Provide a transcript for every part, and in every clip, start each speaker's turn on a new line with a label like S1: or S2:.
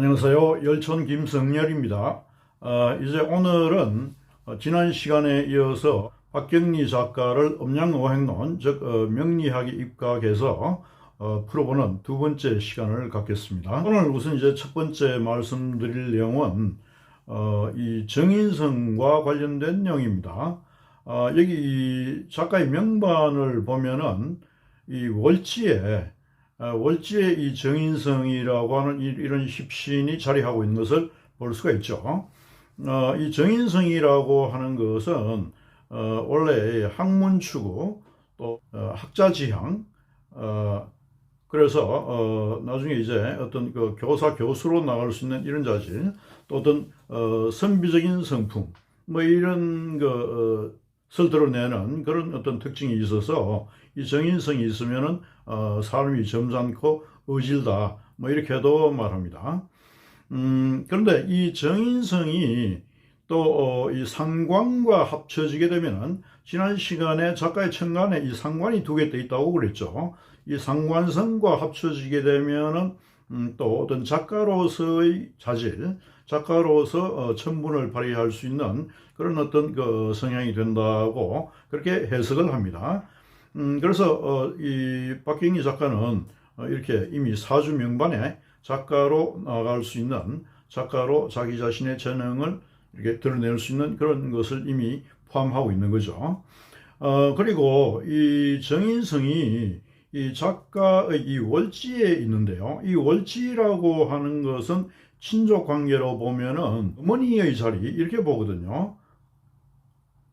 S1: 안녕하세요. 열촌 김성열입니다. 어, 이제 오늘은 어, 지난 시간에 이어서 박경리 작가를 음양오행론, 즉 어, 명리학에 입각해서 어, 풀어보는 두 번째 시간을 갖겠습니다. 오늘 우선 이제 첫 번째 말씀드릴 내용은 어, 이 정인성과 관련된 내용입니다. 어, 여기 이 작가의 명반을 보면은 이 월지에 어, 월지에 이 정인성이라고 하는 이- 이런 힙신이 자리하고 있는 것을 볼 수가 있죠. 어, 이 정인성이라고 하는 것은 어, 원래 학문 추구 또 어, 학자 지향 어, 그래서 어, 나중에 이제 어떤 그 교사 교수로 나갈 수 있는 이런 자질 또 어떤 어, 선비적인 성품 뭐 이런 그 어, 설 드러내는 그런 어떤 특징이 있어서 이 정인성이 있으면은 어, 사람이 점잖고 어질다 뭐 이렇게도 말합니다. 음, 그런데 이 정인성이 또이 상관과 합쳐지게 되면은 지난 시간에 작가의 천간에 이 상관이 두 개 돼 있다고 그랬죠. 이 상관성과 합쳐지게 되면은 음, 또 어떤 작가로서의 자질, 작가로서 어, 천분을 발휘할 수 있는 그런 어떤 그 성향이 된다고 그렇게 해석을 합니다. 음, 그래서 어, 이 박경희 작가는 어, 이렇게 이미 사주 명반에 작가로 나갈 수 있는 작가로 자기 자신의 재능을 이렇게 드러낼 수 있는 그런 것을 이미 포함하고 있는 거죠. 어, 그리고 이 정인성이 이 작가의 이 월지에 있는데요. 이 월지라고 하는 것은 친족 관계로 보면은 어머니의 자리 이렇게 보거든요.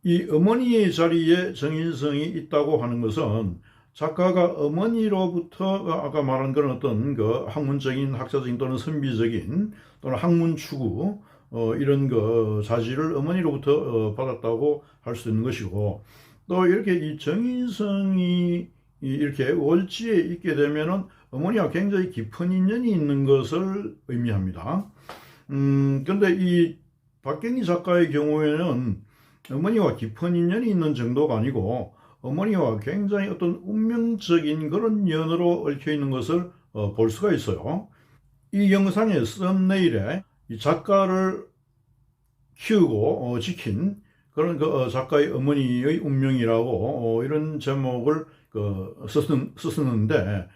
S1: 이 어머니의 자리에 정인성이 있다고 하는 것은 작가가 어머니로부터 아까 말한 그런 어떤 그 학문적인 학자적인 또는 선비적인 또는 학문 추구 어, 이런 그 자질을 어머니로부터 어, 받았다고 할 수 있는 것이고 또 이렇게 이 정인성이 이- 이렇게 월지에 있게 되면은 어머니와 굉장히 깊은 인연이 있는 것을 의미합니다. 음, 근데 이 박경리 작가의 경우에는 어머니와 깊은 인연이 있는 정도가 아니고 어머니와 굉장히 어떤 운명적인 그런 연으로 얽혀 있는 것을 어, 볼 수가 있어요. 이 영상의 썸네일에 이 작가를 키우고 어, 지킨 그런 그 어, 작가의 어머니의 운명이라고 어, 이런 제목을 그 썼는, 썼는데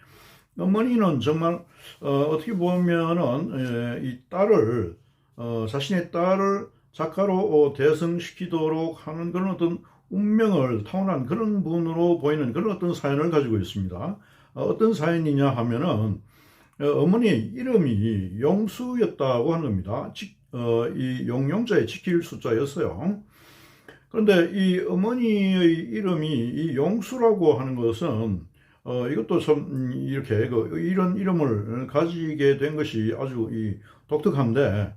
S1: 어머니는 정말 어, 떻게 보면은 에, 이 딸을 어, 자신의 딸을 작가로 어, 대성시키도록 하는 그런 어떤 운명을 타고난 그런 분으로 보이는 그런 어떤 사연을 가지고 있습니다. 어, 떤 사연이냐 하면은 어, 어머니 이름이 용수였다고 하는 겁니다. 지- 어, 이 용용자의 지킬 숫자였어요. 그런데 이 어머니의 이름이 이 용수라고 하는 것은 어, 이것도 참 음, 이렇게 그 이런 이름을 가지게 된 것이 아주 이 독특한데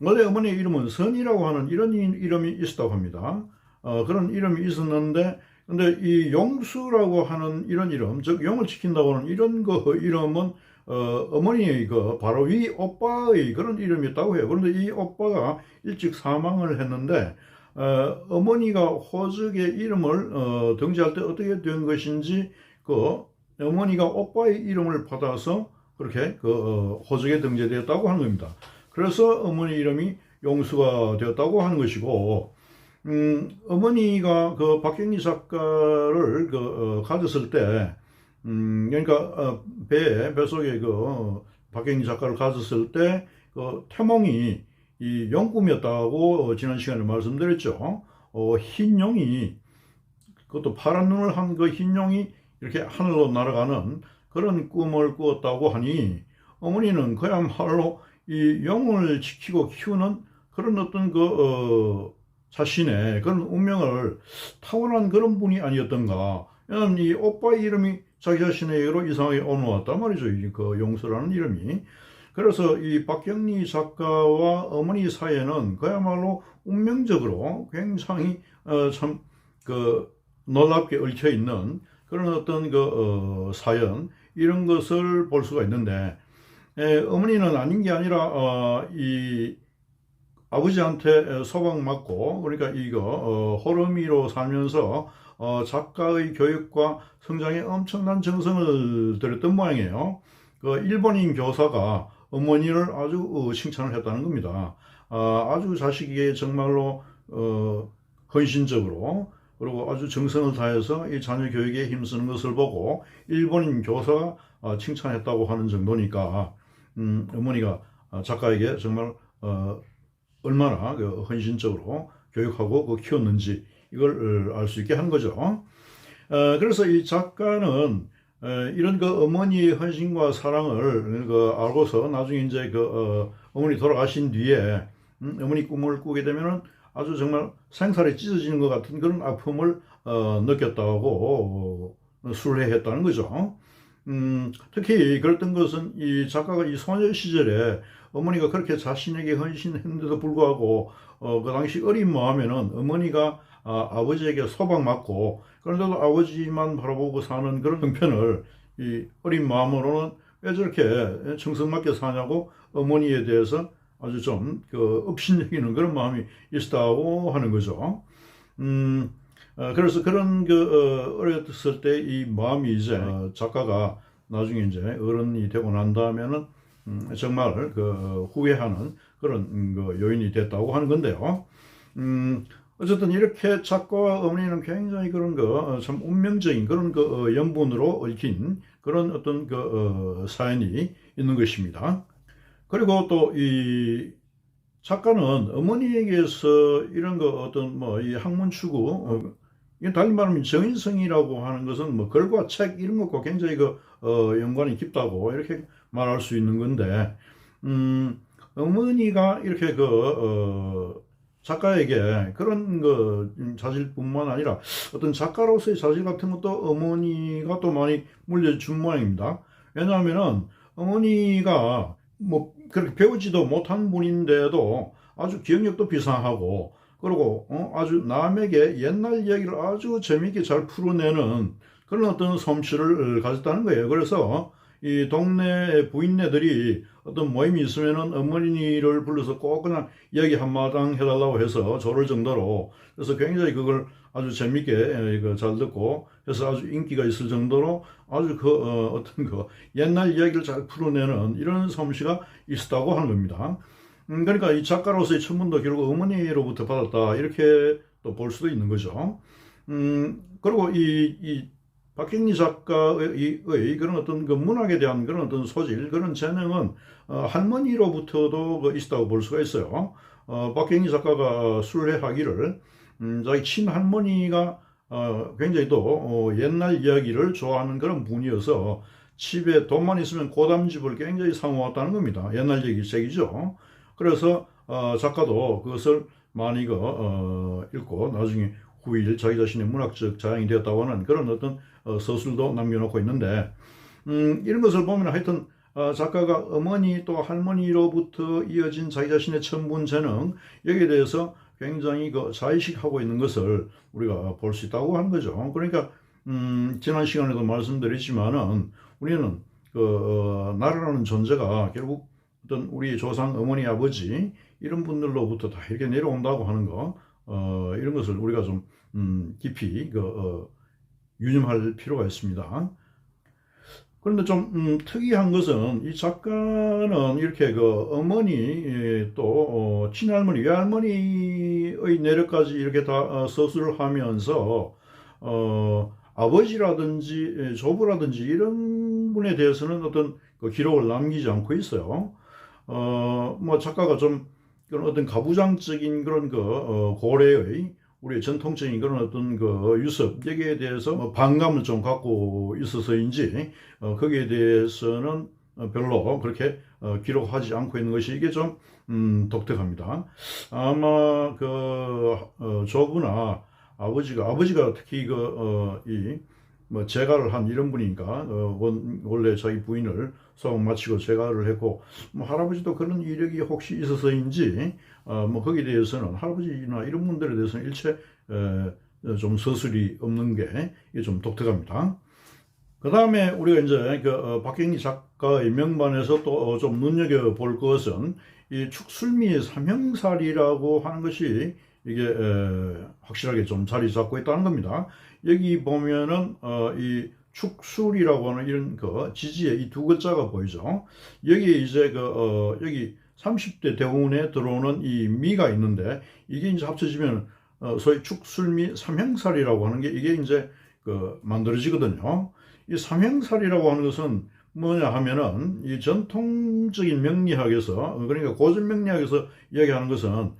S1: 원래 어머니 이름은 선이라고 하는 이런 이- 이름이 있었다고 합니다. 어, 그런 이름이 있었는데 근데 이 용수라고 하는 이런 이름, 즉 용을 지킨다고 하는 이런 그 이름은 어, 어머니의 그 바로 위 오빠의 그런 이름이었다고 해요. 그런데 이 오빠가 일찍 사망을 했는데 어, 어머니가 호적의 이름을 어, 등재할 때 어떻게 된 것인지 그 어머니가 오빠의 이름을 받아서 그렇게 그 어, 호적에 등재되었다고 하는 겁니다. 그래서 어머니 이름이 용수가 되었다고 하는 것이고 음, 어머니가 그 박경리 작가를 그 어, 가졌을 때 음, 그러니까 어, 배에 뱃속에 그 어, 박경리 작가를 가졌을 때 그 태몽이 이 용꿈이었다고 어, 지난 시간에 말씀드렸죠. 어, 흰 용이 그것도 파란 눈을 한 그 흰 용이 이렇게 하늘로 날아가는 그런 꿈을 꾸었다고 하니 어머니는 그야말로 이 영을 지키고 키우는 그런 어떤 그 어, 자신의 그런 운명을 타고난 그런 분이 아니었던가. 왜냐하면 이 오빠의 이름이 자기 자신에게로 이상하게 오너왔단 말이죠. 이그 용서라는 이름이. 그래서 이 박경리 작가와 어머니 사이에는 그야말로 운명적으로 굉장히 어, 참그 놀랍게 얽혀 있는 그런 어떤 그 어, 사연 이런 것을 볼 수가 있는데 에, 어머니는 아닌 게 아니라 어, 이 아버지한테 소방 맞고 그러니까 이거 어, 호르미로 살면서 어, 작가의 교육과 성장에 엄청난 정성을 들였던 모양이에요. 그 일본인 교사가 어머니를 아주 어, 칭찬을 했다는 겁니다. 아, 아주 자식에게 정말로 어, 헌신적으로 그리고 아주 정성을 다해서 이 자녀 교육에 힘쓰는 것을 보고 일본인 교사가 아, 칭찬했다고 하는 정도니까 음, 어머니가 아, 작가에게 정말 어, 얼마나 그 헌신적으로 교육하고 그 키웠는지 이걸 알 수 있게 한 거죠. 어, 그래서 이 작가는 어, 이런 그 어머니의 헌신과 사랑을 그 알고서 나중에 이제 그 어, 어머니 돌아가신 뒤에 음, 어머니 꿈을 꾸게 되면은 아주 정말 생살에 찢어지는 것 같은 그런 아픔을 어, 느꼈다고 어, 술래했다는 거죠. 음, 특히 그랬던 것은 이 작가가 이 소녀 시절에 어머니가 그렇게 자신에게 헌신했는데도 불구하고 어, 그 당시 어린 마음에는 어머니가 아, 아버지에게 소박맞고 그런데도 아버지만 바라보고 사는 그런 형편을 이 어린 마음으로는 왜 저렇게 정성맞게 사냐고 어머니에 대해서 아주 좀 그 업신여기는 그런 마음이 있었다고 하는 거죠. 음, 어, 그래서 그런 그 어, 어렸을 때 이 마음이 이제 어, 작가가 나중에 이제 어른이 되고 난 다음에는 음, 정말 그 후회하는 그런 음, 그 요인이 됐다고 하는 건데요. 음, 어쨌든 이렇게 작가와 어머니는 굉장히 그런 거참 운명적인 그런 그 어, 연분으로 얽힌 그런 어떤 그 어, 사연이 있는 것입니다. 그리고 또 이 작가는 어머니에게서 이런 거 어떤 뭐 이 학문 추구 어, 이게 달리 말하면 정인성이라고 하는 것은 뭐 글과 책 이런 것과 굉장히 그 어, 연관이 깊다고 이렇게 말할 수 있는 건데 음, 어머니가 이렇게 그 어, 작가에게 그런 그 자질뿐만 아니라 어떤 작가로서의 자질 같은 것도 어머니가 또 많이 물려준 모양입니다. 왜냐하면은 어머니가 뭐 그렇게 배우지도 못한 분인데도 아주 기억력도 비상하고 그리고 어, 아주 남에게 옛날 이야기를 아주 재미있게 잘 풀어내는 그런 어떤 솜씨를 가졌다는 거예요. 그래서 이 동네 부인네들이 어떤 모임이 있으면은 어머니를 불러서 꼭 그냥 이야기 한마당 해달라고 해서 저럴 정도로 그래서 굉장히 그걸 아주 재밌게 에, 그잘 듣고 그래서 아주 인기가 있을 정도로 아주 그 어, 어떤 그 옛날 이야기를 잘 풀어내는 이런 솜씨가 있었다고 하는 겁니다. 음, 그러니까 이 작가로서의 천문도 결국 어머니로부터 받았다 이렇게 또 볼 수도 있는 거죠. 음, 그리고 이, 이 박경리 작가의 의 그런 어떤 그 문학에 대한 그런 어떤 소질, 그런 재능은 어, 할머니로부터도 그 있다고 볼 수가 있어요. 어, 박경리 작가가 술래하기를 음, 자기 친할머니가 어, 굉장히 또 어, 옛날 이야기를 좋아하는 그런 분이어서 집에 돈만 있으면 고담집을 굉장히 사모았다는 겁니다. 옛날 얘기 책이죠. 그래서 어, 작가도 그것을 많이 그, 어, 읽고 나중에 후일 자기 자신의 문학적 자양이 되었다고 하는 그런 어떤 어, 서술도 남겨놓고 있는데 음, 이런 것을 보면 하여튼 어, 작가가 어머니 또 할머니로부터 이어진 자기 자신의 천분 재능 여기에 대해서 굉장히 그 자의식하고 있는 것을 우리가 볼 수 있다고 하는 거죠. 그러니까 음, 지난 시간에도 말씀드렸지만은 우리는 그 어, 나라라는 존재가 결국 어떤 우리 조상 어머니 아버지 이런 분들로부터 다 이렇게 내려온다고 하는 거 어, 이런 것을 우리가 좀 음, 깊이 그, 어, 유념할 필요가 있습니다. 그런데 좀 음, 특이한 것은 이 작가는 이렇게 그 어머니 예, 또 어, 친할머니 외할머니의 내력까지 이렇게 다 어, 서술을 하면서 어, 아버지라든지 예, 조부라든지 이런 분에 대해서는 어떤 그 기록을 남기지 않고 있어요. 어, 뭐 작가가 좀 그런 어떤 가부장적인 그런 그 어, 고래의 우리의 전통적인 그런 어떤 그 유습 여기에 대해서 뭐 반감을 좀 갖고 있어서인지 어, 거기에 대해서는 어, 별로 그렇게 어, 기록하지 않고 있는 것이 이게 좀 음, 독특합니다. 아마 그 어, 조부나 아버지가 아버지가 특히 그이 뭐 재가를 한 이런 분이니까 어, 원, 원래 자기 부인을 소원 마치고 재가를 했고 뭐 할아버지도 그런 이력이 혹시 있어서인지 어, 뭐 거기에 대해서는 할아버지나 이런 분들에 대해서는 일체 에, 좀 서술이 없는 게 좀 독특합니다. 그 다음에 우리가 이제 그 어, 박경리 작가의 명반에서 또 좀 눈여겨 볼 것은 이 축술미의 삼형살이라고 하는 것이 이게 에, 확실하게 좀 자리 잡고 있다는 겁니다. 여기 보면은 어, 이 축술이라고 하는 이런 그 지지의 이두 글자가 보이죠. 여기 이제 그 어, 여기 30대 대운에 들어오는 이 미가 있는데 이게 이제 합쳐지면 어, 소위 축술미 삼형살이라고 하는 게 이게 이제 그 만들어지거든요. 이 삼형살이라고 하는 것은 뭐냐 하면은 이 전통적인 명리학에서 그러니까 고전 명리학에서 이야기하는 것은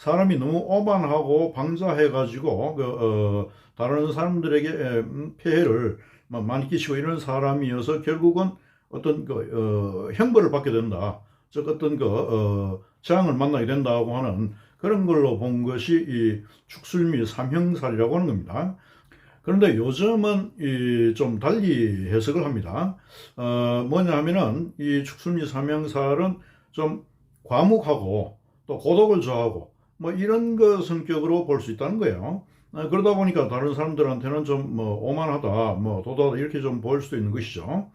S1: 사람이 너무 오만하고 방자해가지고 그 어, 다른 사람들에게 음, 피해를 많이 끼치고 이런 사람이어서 결국은 어떤 그 어, 형벌을 받게 된다. 즉 어떤 그 어, 재앙을 만나게 된다고 하는 그런 걸로 본 것이 이 축술미 삼형살이라고 하는 겁니다. 그런데 요즘은 이 좀 달리 해석을 합니다. 어, 뭐냐 하면은 이 축술미 삼형살은 좀 과묵하고 또 고독을 좋아하고 뭐 이런 거 성격으로 볼 수 있다는 거예요. 어, 그러다 보니까 다른 사람들한테는 좀 뭐 오만하다, 뭐 도도하다 이렇게 좀 보일 수도 있는 것이죠.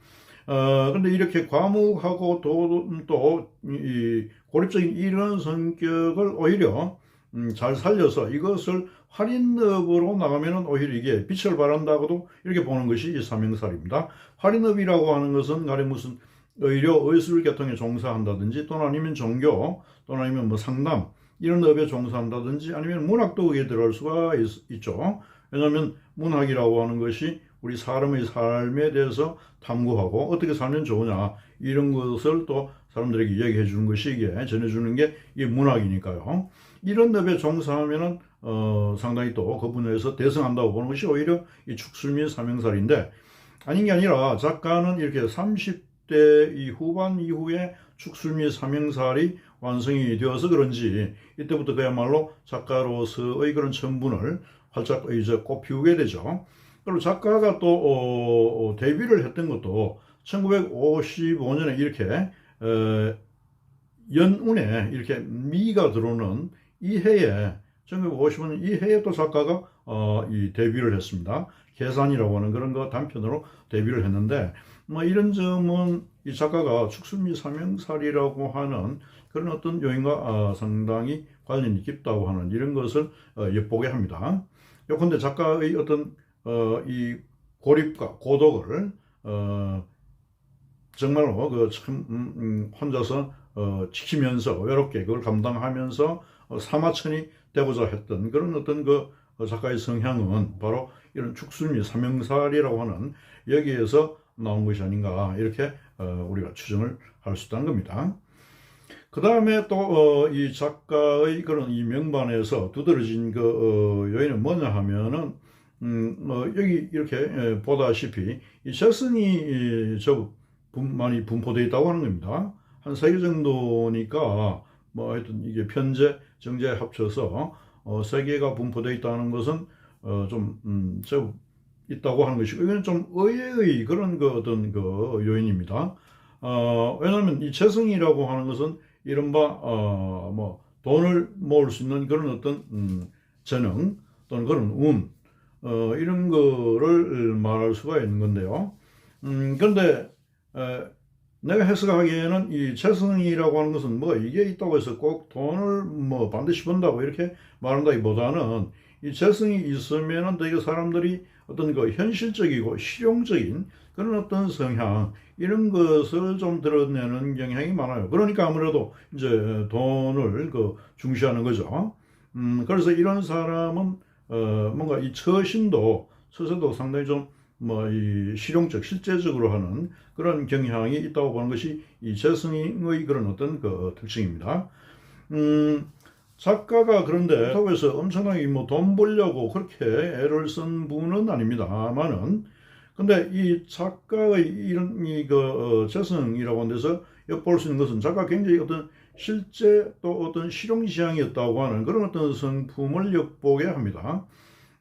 S1: 어, 근데 이렇게 과묵하고 또, 이 고립적인 이런 성격을 오히려 음, 잘 살려서 이것을 활인업으로 나가면은 오히려 이게 빛을 발한다고도 이렇게 보는 것이 이 삼형살입니다. 활인업이라고 하는 것은 가령 무슨 의료, 의술 계통에 종사한다든지 또는 아니면 종교 또는 아니면 뭐 상담 이런 업에 종사한다든지 아니면 문학도 여기에 들어갈 수가 있, 죠 왜냐하면 문학이라고 하는 것이 우리 사람의 삶에 대해서 탐구하고 어떻게 살면 좋으냐 이런 것을 또 사람들에게 이야기해 주는 것이 이게 전해주는 게 이 문학이니까요. 이런 업에 종사하면은 어, 상당히 또 그 분야에서 대성한다고 보는 것이 오히려 이 축술미 삼형살인데 아닌 게 아니라 작가는 이렇게 30대 이 후반 이후에 축술미 삼형살이 완성이 되어서 그런지 이때부터 그야말로 작가로서의 그런 천분을 활짝 이제 꽃피우게 되죠. 그리고 작가가 또 어, 어, 데뷔를 했던 것도 1955년에 이렇게 어, 연운에 이렇게 미가 들어오는 이 해에 1955년 이 해에 또 작가가 어, 이 데뷔를 했습니다. 계산이라고 하는 그런 거 단편으로 데뷔를 했는데 뭐 이런 점은 이 작가가 축순미 삼형살이라고 하는 그런 어떤 요인과 어, 상당히 관련이 깊다고 하는 이런 것을 어, 엿보게 합니다. 요컨대 작가의 어떤 어, 이 고립과 고독을 어, 정말로 그참 음, 음, 혼자서 어, 지키면서 외롭게 그걸 감당하면서 어, 사마천이 되고자 했던 그런 어떤 그 작가의 성향은 바로 이런 축순미 삼형살이라고 하는 여기에서 나온 것이 아닌가 이렇게 어, 우리가 추정을 할 수 있다는 겁니다. 그 다음에 또이 어, 작가의 그런 이 명반에서 두드러진 그 어, 요인은 뭐냐 하면은 음, 어, 여기 이렇게 예, 보다시피 이 재성이 저 분, 많이 분포되어 있다고 하는 겁니다. 한 세 개 정도니까 뭐 하여튼 이게 편제, 정제 합쳐서 어, 세 개가 분포되어 있다는 것은 어, 좀, 음, 저 있다고 하는 것이고 이건 좀 의외의 그런 그 어떤 그 요인입니다. 어, 왜냐하면 이 재성이라고 하는 것은 이른바 어, 뭐 돈을 모을 수 있는 그런 어떤 음, 재능 또는 그런 운 어, 이런 거를 말할 수가 있는 건데요. 음, 그런데 에, 내가 해석하기에는 이 재성이라고 하는 것은 뭐 이게 있다고 해서 꼭 돈을 뭐 반드시 번다고 이렇게 말한다기보다는 이 재성이 있으면은 되게 사람들이 어떤 그 현실적이고 실용적인 그런 어떤 성향 이런 것을 좀 드러내는 경향이 많아요. 그러니까 아무래도 이제 돈을 그 중시하는 거죠. 음, 그래서 이런 사람은 어, 뭔가 이 처신도 처세도 상당히 좀 뭐 이 실용적 실제적으로 하는 그런 경향이 있다고 보는 것이 이 재성의 그런 어떤 그 특징입니다. 음, 작가가 그런데 그렇다고 해서 엄청나게 뭐 돈 벌려고 그렇게 애를 쓴 분은 아닙니다만은 근데 이 작가의 이런 이그 어, 재성이라고 하는 데서 엿볼 수 있는 것은 작가 굉장히 어떤 실제 또 어떤 실용지향이었다고 하는 그런 어떤 성품을 엿보게 합니다.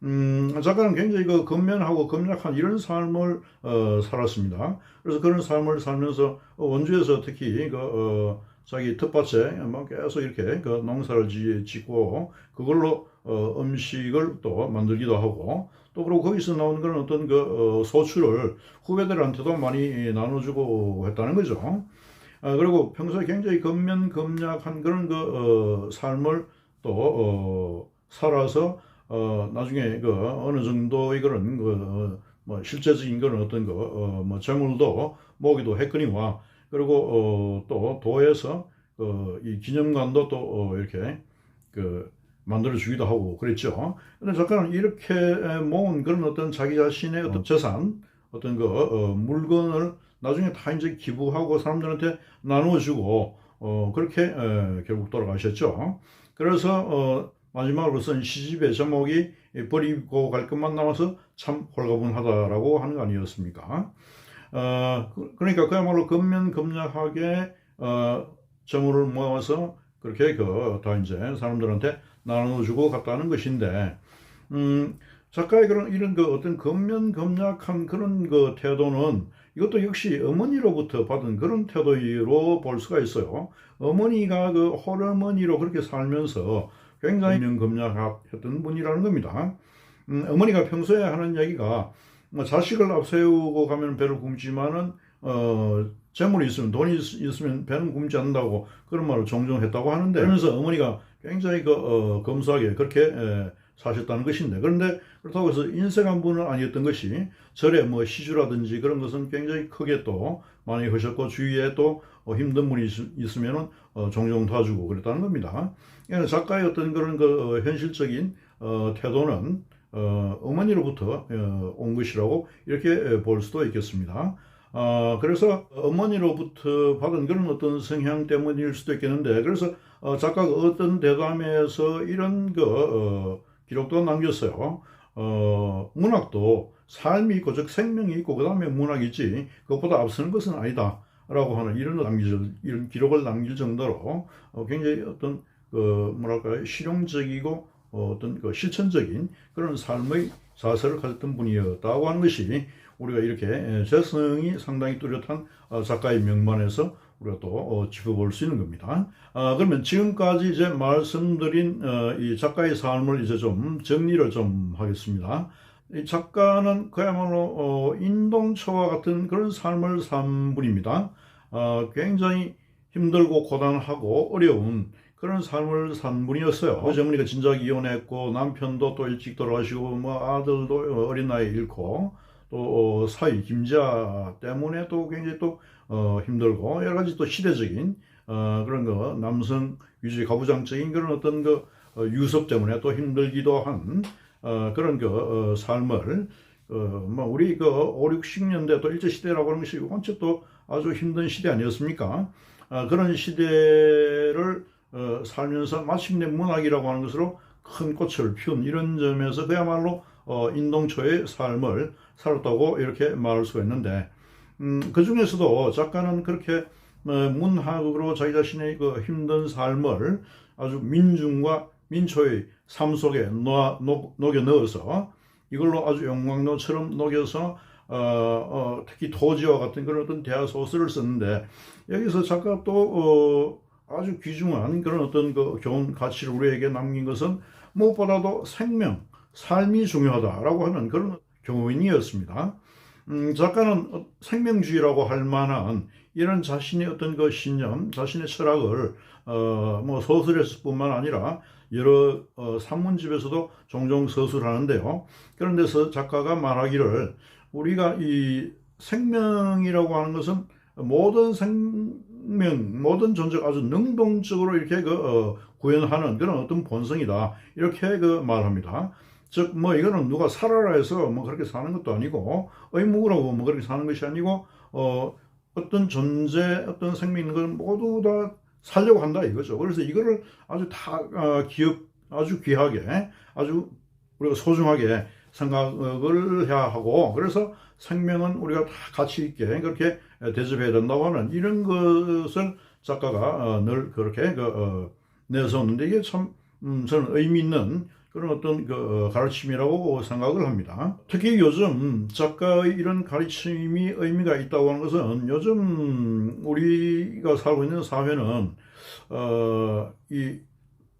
S1: 음, 작가는 굉장히 그 근면하고 검약한 이런 삶을 어, 살았습니다. 그래서 그런 삶을 살면서 원주에서 특히 그 어, 자기 텃밭에 뭐 계속 이렇게 그 농사를 짓고 그걸로 어, 음식을 또 만들기도 하고 또 그리고 거기서 나온 그런 어떤 그 어, 소출을 후배들한테도 많이 나눠주고 했다는 거죠. 아, 그리고 평소에 굉장히 근면검약한 그런 그 어, 삶을 또 어, 살아서 어 나중에 그 어느 정도 이거는 그뭐 실제적인 그런 어떤 그뭐 재물도 모기도 했거니와 그리고 어 또 도에서 그이 기념관도 또 어, 이렇게 그 만들어 주기도 하고 그랬죠. 근데 작가는 이렇게 모은 그런 어떤 자기 자신의 어떤 재산, 어떤 그 어, 물건을 나중에 다 이제 기부하고 사람들한테 나눠주고 어, 그렇게 에, 결국 돌아가셨죠. 그래서 어, 마지막으로 쓴 시집의 제목이 버리고 갈 것만 남아서 참 홀가분하다라고 하는 거 아니었습니까? 어, 그- 그러니까 그야말로 근면금략하게 어, 재물을 모아서 그렇게 그다 이제 사람들한테 나눠주고 갔다는 것인데, 음, 작가의 그런 이런 그 어떤 근면금략한 그런 그 태도는 이것도 역시 어머니로부터 받은 그런 태도로 볼 수가 있어요. 어머니가 그 홀어머니로 그렇게 살면서 굉장히 면금략했던 분이라는 겁니다. 음, 어머니가 평소에 하는 얘기가 뭐 자식을 앞세우고 가면 배를 굶지만은 어, 재물이 있으면 돈이 있- 있으면 배는 굶지 않는다고 그런 말을 종종 했다고 하는데 그러면서 어머니가 굉장히 그 어, 검소하게 그렇게 에, 사셨다는 것인데 그런데 그렇다고 해서 인색한 분은 아니었던 것이 절에 뭐 시주라든지 그런 것은 굉장히 크게 또 많이 하셨고 주위에 또 어, 힘든 분이 있, 으면은 어, 종종 도와주고 그랬다는 겁니다. 작가의 어떤 그런 그 어, 현실적인 어, 태도는 어, 어머니로부터 어, 온 것이라고 이렇게 에, 볼 수도 있겠습니다. 어, 그래서 어머니로부터 받은 그런 어떤 성향 때문일 수도 있겠는데, 그래서 어, 작가가 어떤 대담에서 이런 그 어, 기록도 남겼어요. 어, 문학도 삶이 있고 즉 생명이 있고 그 다음에 문학이지 그것보다 앞서는 것은 아니다. 라고 하는 이런 남길 이런 기록을 남길 정도로 어, 굉장히 어떤 그 뭐랄까요 실용적이고 어, 어떤 그 실천적인 그런 삶의 자세를 가졌던 분이었다고 하는 것이 우리가 이렇게 에, 재성이 상당히 뚜렷한 어, 작가의 명반에서 우리가 또 어, 짚어볼 수 있는 겁니다. 아, 그러면 지금까지 이제 말씀드린 어, 이 작가의 삶을 이제 좀 정리를 좀 하겠습니다. 이 작가는 그야말로 어, 인동초와 같은 그런 삶을 산 분입니다. 어, 굉장히 힘들고 고단하고 어려운 그런 삶을 산 분이었어요. 아버지 어머니가 진작 이혼했고 남편도 또 일찍 돌아가시고 뭐 아들도 어린 나이에 잃고 또 어, 사위 김자 때문에 또 굉장히 또 어, 힘들고 여러 가지 또 시대적인 어, 그런 거 남성 위주의 가부장적인 그런 어떤 그 어, 유섭 때문에 또 힘들기도 한 어, 그런 그 어, 삶을 어, 뭐 우리 그 5, 60년대 또 일제 시대라고 하는 것이 원체 또 아주 힘든 시대 아니었습니까? 아, 그런 시대를 어, 살면서 마침내 문학이라고 하는 것으로 큰 꽃을 피운 이런 점에서 그야말로 어, 인동초의 삶을 살았다고 이렇게 말할 수가 있는데 음, 그 중에서도 작가는 그렇게 어, 문학으로 자기 자신의 그 힘든 삶을 아주 민중과 민초의 삶 속에 놓아, 녹, 녹여 넣어서 이걸로 아주 영광로처럼 녹여서 어, 어, 특히 토지와 같은 그런 어떤 대화 소설을 썼는데 여기서 작가 또 어, 아주 귀중한 그런 어떤 그 좋은 가치를 우리에게 남긴 것은 무엇보다도 생명, 삶이 중요하다라고 하는 그런 교훈이었습니다. 음, 작가는 어- 생명주의라고 할 만한 이런 자신의 어떤 그 신념, 자신의 철학을 어, 뭐 소설에서뿐만 아니라 여러 어, 산문집에서도 종종 서술하는데요. 그런 데서 작가가 말하기를 우리가 이 생명이라고 하는 것은 모든 생 명, 모든 존재가 아주 능동적으로 이렇게 그 어, 구현하는 그런 어떤 본성이다. 이렇게 그 말합니다. 즉, 뭐, 이거는 누가 살아라 해서 뭐 그렇게 사는 것도 아니고, 의무라고 뭐 그렇게 사는 것이 아니고, 어, 어떤 존재, 어떤 생명 있는 건 모두 다 살려고 한다 이거죠. 그래서 이거를 아주 다, 어, 기업, 아주 귀하게, 아주 우리가 소중하게 생각을 해야 하고, 그래서 생명은 우리가 다 가치 있게 그렇게 대접해야 된다고 하는 이런 것을 작가가 어, 늘 그렇게 그, 어, 내세웠는데 이게 참, 음, 저는 의미 있는 그런 어떤 그 어, 가르침이라고 생각을 합니다. 특히 요즘 작가의 이런 가르침이 의미가 있다고 하는 것은 요즘 우리가 살고 있는 사회는 어, 이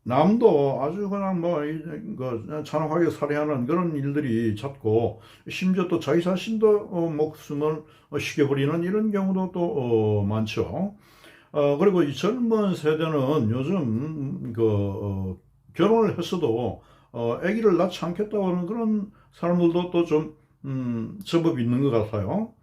S1: 남도 아주 그냥 뭐, 이, 그, 잔혹하게 살해하는 그런 일들이 잦고, 심지어 또 자기 자신도 어, 목숨을 어, 쉬겨버리는 이런 경우도 또 어, 많죠. 어, 그리고 이 젊은 세대는 요즘 그 어, 결혼을 했어도 어, 아기를 낳지 않겠다고 하는 그런 사람들도 또 좀 음, 제법 있는 것 같아요.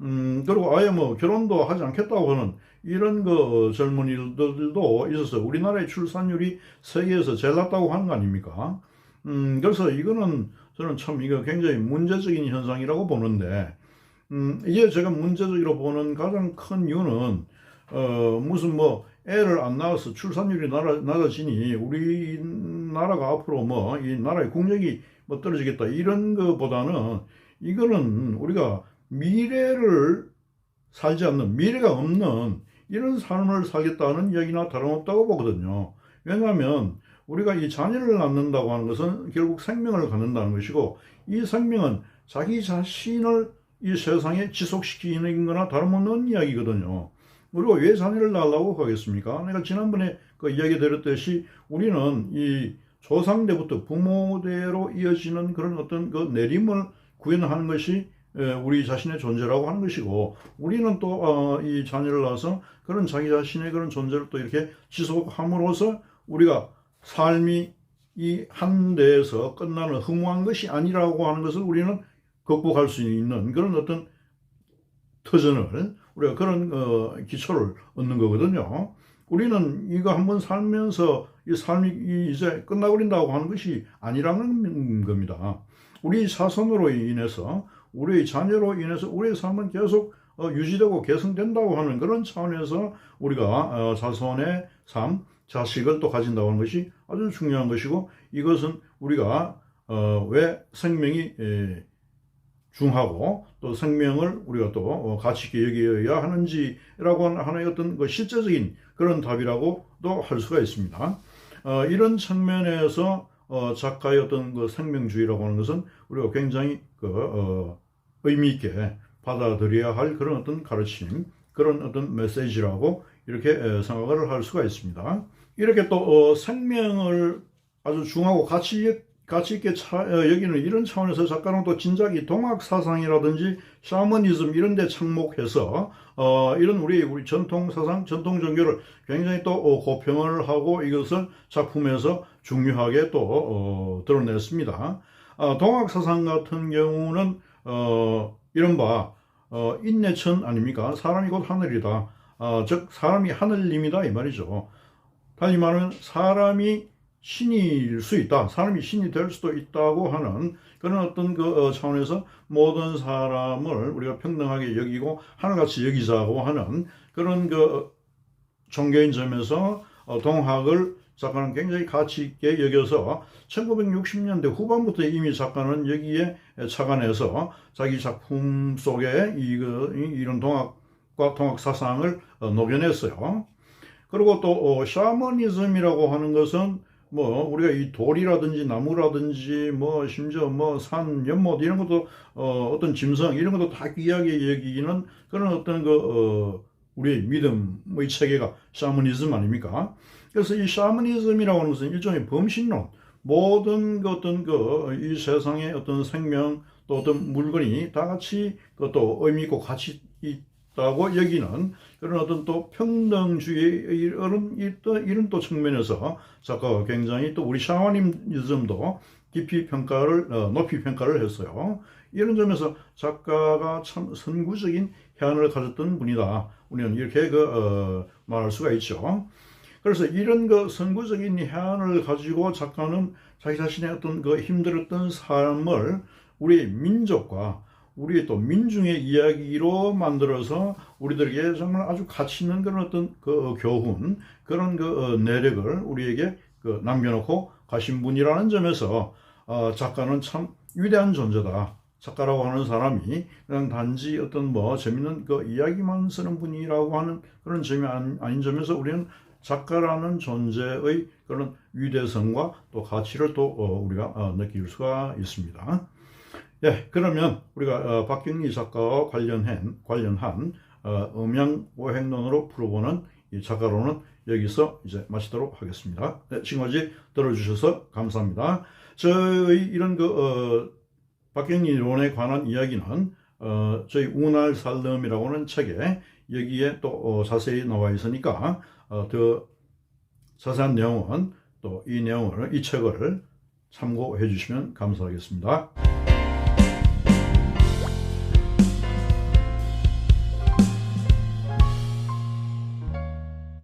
S1: 음, 그리고 아예 뭐 결혼도 하지 않겠다고 하는 이런 그 젊은이들도 있어서 우리나라의 출산율이 세계에서 제일 낮다고 하는 거 아닙니까? 음, 그래서 이거는 저는 참 이거 굉장히 문제적인 현상이라고 보는데, 음, 이게 제가 문제적으로 보는 가장 큰 이유는, 어, 무슨 뭐, 애를 안 낳아서 출산율이 낮아, 낮아지니 우리나라가 앞으로 뭐, 이 나라의 국력이 뭐 떨어지겠다. 이런 것보다는 이거는 우리가 미래를 살지 않는, 미래가 없는 이런 삶을 살겠다는 이야기나 다름없다고 보거든요. 왜냐하면 우리가 이 자녀를 낳는다고 하는 것은 결국 생명을 갖는다는 것이고 이 생명은 자기 자신을 이 세상에 지속시키는 거나 다름없는 이야기거든요. 우리가 왜 자녀를 낳으려고 하겠습니까? 내가 지난번에 그 이야기 드렸듯이 우리는 이 조상대부터 부모대로 이어지는 그런 어떤 그 내림을 구현하는 것이 우리 자신의 존재라고 하는 것이고 우리는 또이 어, 자녀를 낳아서 그런 자기 자신의 그런 존재를 또 이렇게 지속함으로써 우리가 삶이 이한 대에서 끝나는 허무한 것이 아니라고 하는 것을 우리는 극복할 수 있는 그런 어떤 터전을 우리가 그런 어, 기초를 얻는 거거든요. 우리는 이거 한번 살면서 이 삶이 이제 끝나버린다고 하는 것이 아니라는 겁니다. 우리 사선으로 인해서 우리의 자녀로 인해서 우리의 삶은 계속 어, 유지되고 개선된다고 하는 그런 차원에서 우리가 어, 자손의 삶, 자식을 또 가진다고 하는 것이 아주 중요한 것이고 이것은 우리가 어, 왜 생명이 에, 중하고 또 생명을 우리가 또 어, 가치 있게 여겨야 하는지라고 하는 하나의 어떤 그 실제적인 그런 답이라고도 할 수가 있습니다. 어, 이런 측면에서 어, 작가의 어떤 그 생명주의라고 하는 것은 우리가 굉장히 그 어, 의미 있게 받아들여야 할 그런 어떤 가르침, 그런 어떤 메시지라고 이렇게 생각을 할 수가 있습니다. 이렇게 또 어, 생명을 아주 중하고 가치 가치 있게 차, 어, 여기는 이런 차원에서 작가는 또 진작이 동학 사상이라든지 샤머니즘 이런 데 착목해서 어, 이런 우리 우리 전통 사상, 전통 종교를 굉장히 또 어, 고평을 하고 이것을 작품에서 중요하게 또 어, 드러냈습니다. 어, 동학 사상 같은 경우는 어, 이른바 어, 인내천 아닙니까? 사람이 곧 하늘이다. 어, 즉 사람이 하늘님이다 이 말이죠. 다시 말하면 사람이 신일 수 있다. 사람이 신이 될 수도 있다고 하는 그런 어떤 그 어, 차원에서 모든 사람을 우리가 평등하게 여기고 하나같이 여기자고 하는 그런 그 종교인 점에서 어, 동학을 작가는 굉장히 가치 있게 여겨서 1960년대 후반부터 이미 작가는 여기에 착안해서 자기 작품 속에 이, 그, 이런 동학과 동학 사상을 어, 녹여냈어요. 그리고 또 샤머니즘이라고 하는 것은 뭐 우리가 이 돌이라든지 나무라든지 뭐 심지어 뭐 산 연못 이런 것도 어 어떤 짐승 이런 것도 다 귀하게 여기는 그런 어떤 그 어, 우리의 믿음의 체계가 샤머니즘 아닙니까? 그래서 이 샤머니즘이라고 하는 것은 일종의 범신론 모든 그 어떤 그 이 세상의 어떤 생명 또 어떤 물건이 다 같이 그것도 의미 있고 가치 있다고 여기는 그런 어떤 또 평등주의 이런 이런 또 측면에서 작가가 굉장히 또 우리 샤머니즘도 깊이 평가를 어, 높이 평가를 했어요. 이런 점에서 작가가 참 선구적인 해안을 가졌던 분이다. 우리는 이렇게 그 어, 말할 수가 있죠. 그래서 이런 그 선구적인 해안을 가지고 작가는 자기 자신의 어떤 그 힘들었던 삶을 우리 민족과 우리 또 민중의 이야기로 만들어서 우리들에게 정말 아주 가치 있는 그런 어떤 그 교훈, 그런 그 어, 내력을 우리에게 그 남겨놓고 가신 분이라는 점에서 어 작가는 참 위대한 존재다. 작가라고 하는 사람이 그냥 단지 어떤 뭐 재밌는 그 이야기만 쓰는 분이라고 하는 그런 점이 아닌 점에서 우리는 작가라는 존재의 그런 위대성과 또 가치를 또 어, 우리가 어, 느낄 수가 있습니다. 예, 그러면 우리가 어, 박경리 작가와 관련한 관련한 어, 음양 오행론으로 풀어보는 이 작가로는 여기서 이제 마치도록 하겠습니다. 네, 지금까지 들어주셔서 감사합니다. 저희 이런 그 어, 박경리론에 관한 이야기는 어, 저희 운할 살름이라고 하는 책에 여기에 또 어, 자세히 나와 있으니까 어, 더 자세한 내용은 또 이 내용을 이 책을 참고해 주시면 감사하겠습니다.